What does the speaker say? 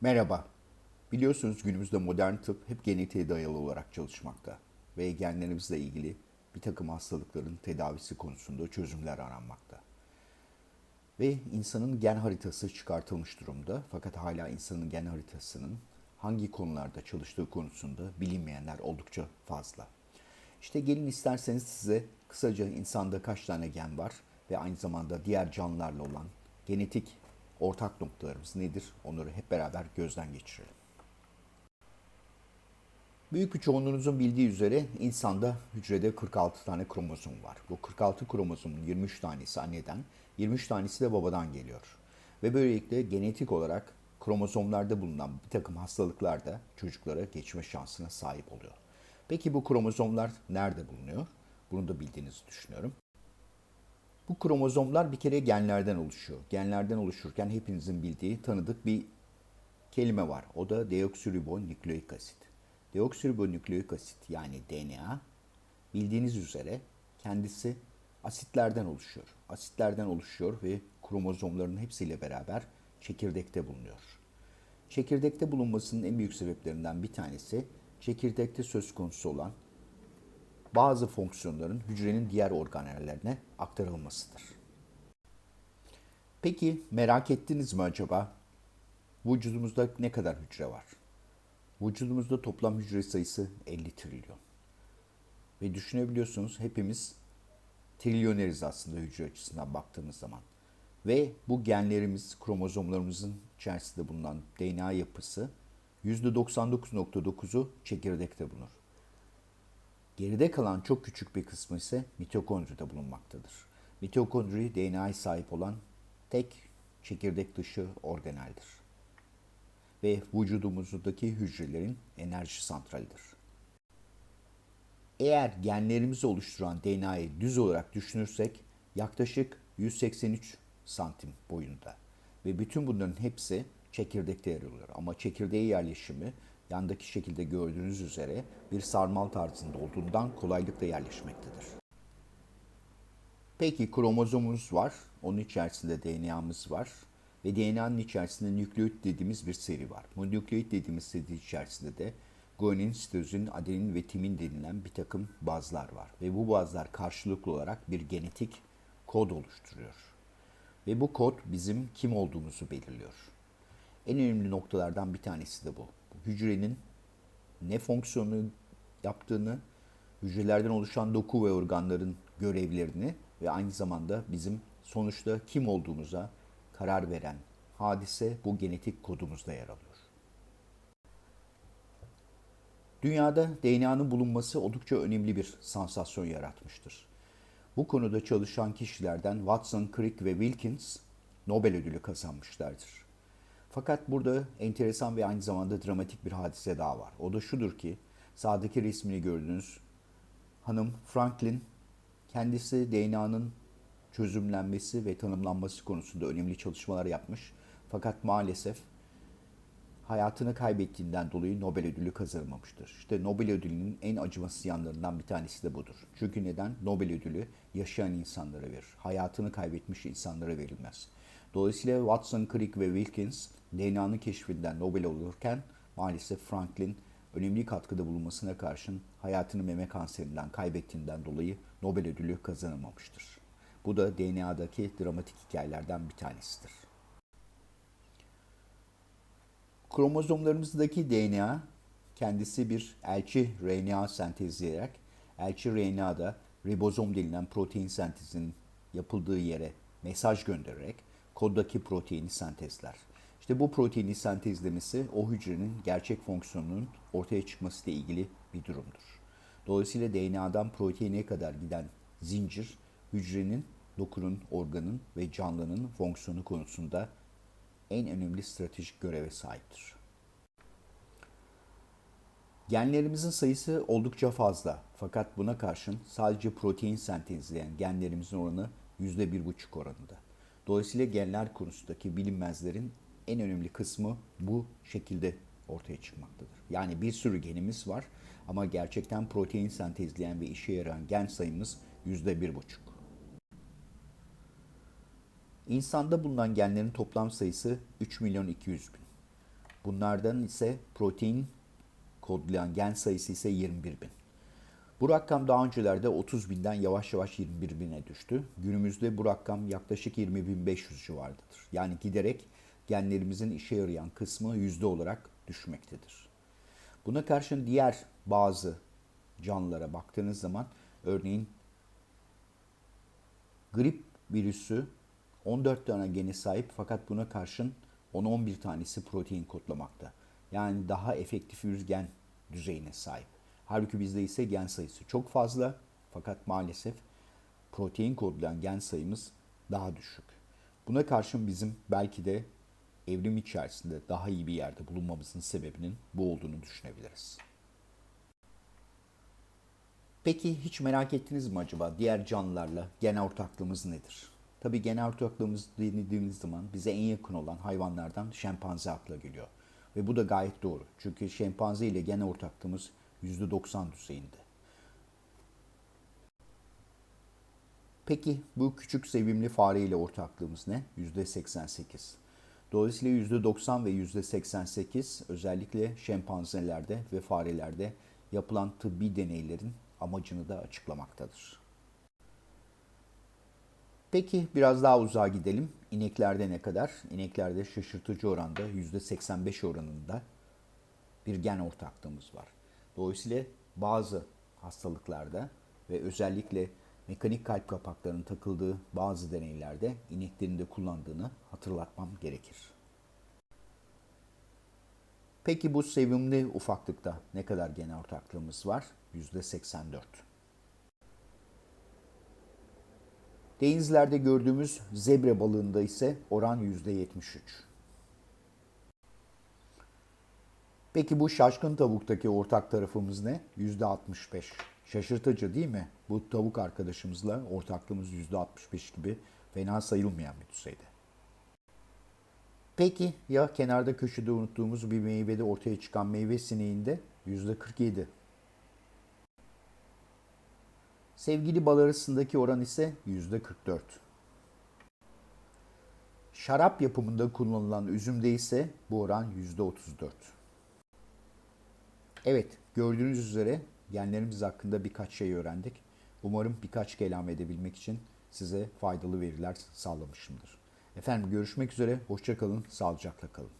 Merhaba. Biliyorsunuz günümüzde modern tıp hep genetiğe dayalı olarak çalışmakta ve genlerimizle ilgili bir takım hastalıkların tedavisi konusunda çözümler aranmakta. Ve insanın gen haritası çıkartılmış durumda fakat hala insanın gen haritasının hangi konularda çalıştığı konusunda bilinmeyenler oldukça fazla. İşte gelin isterseniz size kısaca insanda kaç tane gen var ve aynı zamanda diğer canlılarla olan genetik ortak noktalarımız nedir? Onları hep beraber gözden geçirelim. Büyük bir çoğunluğunuzun bildiği üzere insanda hücrede 46 tane kromozom var. Bu 46 kromozomun 23 tanesi anneden, 23 tanesi de babadan geliyor. Ve böylelikle genetik olarak kromozomlarda bulunan bir takım hastalıklar da çocuklara geçme şansına sahip oluyor. Peki bu kromozomlar nerede bulunuyor? Bunu da bildiğinizi düşünüyorum. Bu kromozomlar bir kere genlerden oluşuyor. Genlerden oluşurken hepinizin bildiği, tanıdık bir kelime var. O da deoksiribonükleik asit. Deoksiribonükleik asit yani DNA bildiğiniz üzere kendisi asitlerden oluşuyor. Asitlerden oluşuyor ve kromozomların hepsiyle beraber çekirdekte bulunuyor. Çekirdekte bulunmasının en büyük sebeplerinden bir tanesi çekirdekte söz konusu olan bazı fonksiyonların hücrenin diğer organellerine aktarılmasıdır. Peki merak ettiniz mi acaba? Vücudumuzda ne kadar hücre var? Vücudumuzda toplam hücre sayısı 50 trilyon. Ve düşünebiliyorsunuz hepimiz trilyoneriz aslında hücre açısından baktığımız zaman. Ve bu genlerimiz, kromozomlarımızın içerisinde bulunan DNA yapısı %99.9'u çekirdekte bulunur. Geride kalan çok küçük bir kısmı ise mitokondride bulunmaktadır. Mitokondri DNA'ya sahip olan tek çekirdek dışı organeldir. Ve vücudumuzdaki hücrelerin enerji santralidir. Eğer genlerimizi oluşturan DNA'yı düz olarak düşünürsek yaklaşık 183 santim boyunda ve bütün bunların hepsi çekirdekte yer alıyor. Ama çekirdeğe yerleşimi yandaki şekilde gördüğünüz üzere bir sarmal tarzında olduğundan kolaylıkla yerleşmektedir. Peki kromozomumuz var. Onun içerisinde DNA'mız var. Ve DNA'nın içerisinde nükleotit dediğimiz bir seri var. Bu nükleotit dediğimiz seri içerisinde de guanin, sitozin, adenin ve timin denilen bir takım bazlar var. Ve bu bazlar karşılıklı olarak bir genetik kod oluşturuyor. Ve bu kod bizim kim olduğumuzu belirliyor. En önemli noktalardan bir tanesi de bu. Hücrenin ne fonksiyonu yaptığını, hücrelerden oluşan doku ve organların görevlerini ve aynı zamanda bizim sonuçta kim olduğumuza karar veren hadise bu genetik kodumuzda yer alıyor. Dünyada DNA'nın bulunması oldukça önemli bir sansasyon yaratmıştır. Bu konuda çalışan kişilerden Watson, Crick ve Wilkins Nobel ödülü kazanmışlardır. Fakat burada enteresan ve aynı zamanda dramatik bir hadise daha var. O da şudur ki sağdaki resmini gördüğünüz hanım Franklin kendisi DNA'nın çözümlenmesi ve tanımlanması konusunda önemli çalışmalar yapmış. Fakat maalesef hayatını kaybettiğinden dolayı Nobel ödülü kazanamamıştır. İşte Nobel ödülünün en acımasız yanlarından bir tanesi de budur. Çünkü neden? Nobel ödülü yaşayan insanlara verir. Hayatını kaybetmiş insanlara verilmez. Dolayısıyla Watson, Crick ve Wilkins DNA'nın keşfinden Nobel olurken maalesef Franklin önemli katkıda bulunmasına karşın hayatını meme kanserinden kaybettiğinden dolayı Nobel ödülü kazanamamıştır. Bu da DNA'daki dramatik hikayelerden bir tanesidir. Kromozomlarımızdaki DNA kendisi bir elçi RNA sentezleyerek elçi RNA'da ribozom denilen protein sentezinin yapıldığı yere mesaj göndererek koddaki proteini sentezler. İşte bu proteini sentezlemesi o hücrenin gerçek fonksiyonunun ortaya çıkması ile ilgili bir durumdur. Dolayısıyla DNA'dan proteine kadar giden zincir hücrenin, dokunun, organın ve canlının fonksiyonu konusunda en önemli stratejik göreve sahiptir. Genlerimizin sayısı oldukça fazla fakat buna karşın sadece protein sentezleyen genlerimizin oranı %1,5 oranında. Dolayısıyla genler konusundaki bilinmezlerin en önemli kısmı bu şekilde ortaya çıkmaktadır. Yani bir sürü genimiz var ama gerçekten protein sentezleyen ve işe yarayan gen sayımız %1,5. İnsanda bulunan genlerin toplam sayısı 3 milyon 200 bin. Bunlardan ise protein kodlayan gen sayısı ise 21 bin. Bu rakam daha öncelerde 30 binden yavaş yavaş 21 bine düştü. Günümüzde bu rakam yaklaşık 20.500 civarındadır. Yani giderek genlerimizin işe yarayan kısmı yüzde olarak düşmektedir. Buna karşın diğer bazı canlılara baktığınız zaman örneğin grip virüsü 14 tane gene sahip fakat buna karşın 10-11 tanesi protein kodlamakta. Yani daha efektif bir gen düzeyine sahip. Halbuki bizde ise gen sayısı çok fazla fakat maalesef protein kodlayan gen sayımız daha düşük. Buna karşın bizim belki de evrim içerisinde daha iyi bir yerde bulunmamızın sebebinin bu olduğunu düşünebiliriz. Peki hiç merak ettiniz mi acaba diğer canlılarla genel ortaklığımız nedir? Tabii genel ortaklığımız dediğimiz zaman bize en yakın olan hayvanlardan şempanze akla geliyor. Ve bu da gayet doğru. Çünkü şempanze ile genel ortaklığımız %90 düzeyinde. Peki bu küçük sevimli fare ile ortaklığımız ne? %88. Dolayısıyla %90 ve %88 özellikle şempanzelerde ve farelerde yapılan tıbbi deneylerin amacını da açıklamaktadır. Peki biraz daha uzağa gidelim. İneklerde ne kadar? İneklerde şaşırtıcı oranda %85 oranında bir gen ortaklığımız var. Dolayısıyla bazı hastalıklarda ve özellikle mekanik kalp kapaklarının takıldığı bazı deneylerde ineklerin de kullandığını hatırlatmam gerekir. Peki bu sevimli ufaklıkta ne kadar gen ortaklığımız var? %84. Denizlerde gördüğümüz zebra balığında ise oran %73. Peki bu şaşkın tavuktaki ortak tarafımız ne? %65. Şaşırtıcı değil mi? Bu tavuk arkadaşımızla ortaklığımız %65 gibi fena sayılmayan bir düzeyde. Peki ya kenarda köşede unuttuğumuz bir meyvede ortaya çıkan meyve sineğinde %47. Sevgili bal arasındaki oran ise %44. Şarap yapımında kullanılan üzümde ise bu oran %34. Evet, gördüğünüz üzere genlerimiz hakkında birkaç şey öğrendik. Umarım birkaç kelam edebilmek için size faydalı veriler sağlamışımdır. Efendim görüşmek üzere, hoşçakalın, sağlıcakla kalın.